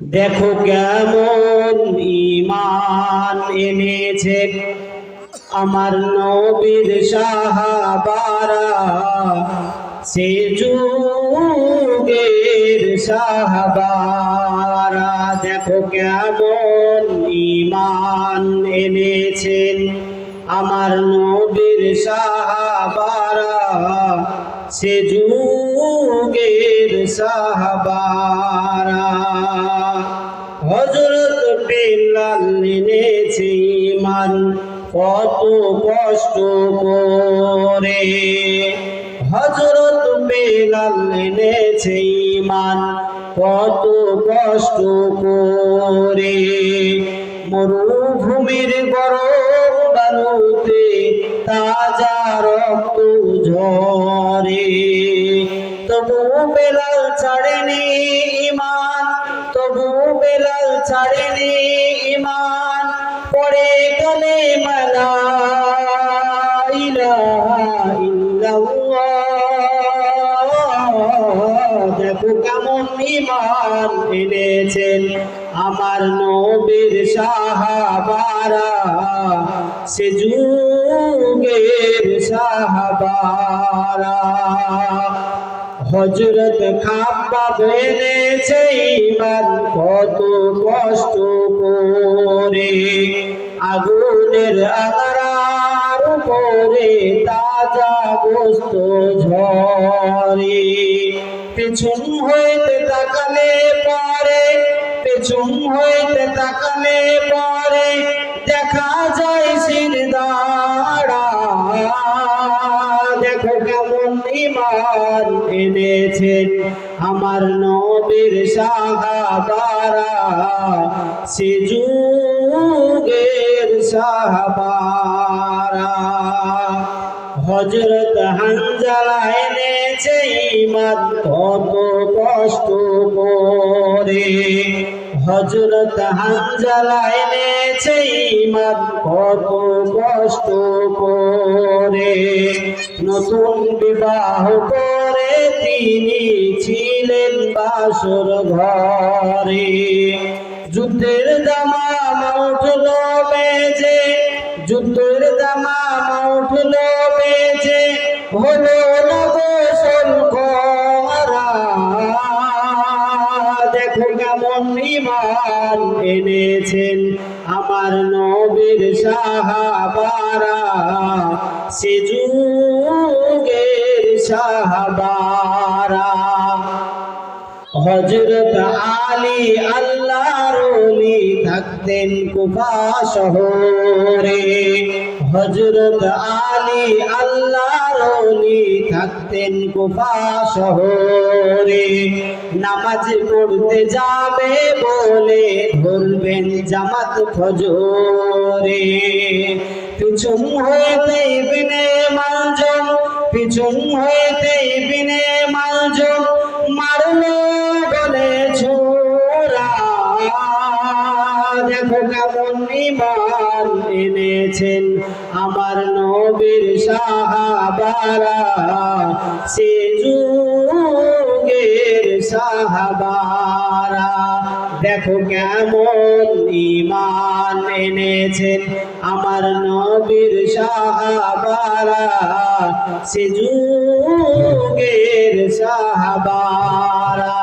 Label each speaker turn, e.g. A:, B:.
A: দেখো কেমন ইমান এনেছে আমার নবীর সাহাবারা। সে যুগের সাহাবারা। দেখো কেমন ইমান এনেছেন আমার নবীর সাহাবারা। সে যুগের সাহাবারা। হজরত বেলাল এনেছে ইমান কত কষ্ট করে। হজরত বেলাল এনেছে ইমান কত কষ্ট করে। মরুভূমির গরম বালুতে তাজা রক্ত ঝরে। তবু বেলাল ছাড়েনি ইমান তবু বেলাল ছাড়েনি ইমান পরে কালে মালা দেখো কেমন আমার নবীর সাহাবারা। সে যুগের সাহাবারা। হজরত খাব্বা এনেছে ইমান আগুনের উপরে তাজা গোস্ত ঝরে। পেছন হইতে তাকালে পরে, পেছন হইতে তাকালে পরে, দেখা যায় সিরদাড়া দেখো কেমন ইমান এনেছেন আমার নবীর সাহাবারা সে যুগের সাহাবারা। হজরত হানজালা এনেছে ইমান কত কষ্ট করে। হজরত হানজালা এনেছে ইমান কত কষ্ট করে। নতুন বিবাহ করে তিনি ছিলেন বাসর ঘরে। যুদ্ধের দামা উঠল বেজে, যুদ্ধের দামা উঠল বেজে, হলো কেমন ইমান এনেছেন আমার নবীর সাহাবারা। সে যুগের সাহাবারা। হজরত আলী আল্লাহর ওলি থাকতেন কুফা শহরে। হজরত আলী আল্লাহর ওলি থাকতেন কুফা শহরে। নামাজ পড়তে যাবে বলে ধরবেন জামাত ফজরে। পিছন হইতে বিনে মালজন, পিছন হইতে বিনে মালজন মারলো বলে ছোরা দেখো কেমন ইমান এনেছেন আমার নবীর সাহাবারা। সে যুগের সাহাবারা। দেখো কেমন ইমান এনেছেন আমার নবীর সাহাবারা। সে যুগের সাহাবারা।